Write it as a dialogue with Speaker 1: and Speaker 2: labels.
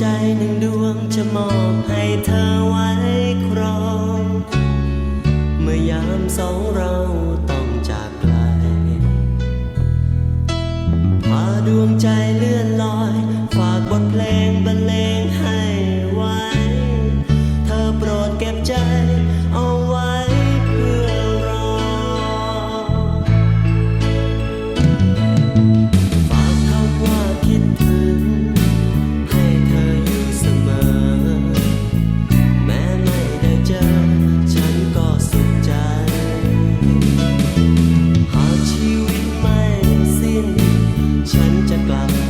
Speaker 1: ใจหนึ่งดวงจะมอบให้เธอไว้ครอง เมื่อยามสองเราต้องจากไกลพาดวงใจเลื่อนลอย ฝากบทเพลงบรรเลงให้ไว้ เธอโปรดเก็บใจเอาไว้เพื่อรอ ฝากคำว่าคิดถึง plan.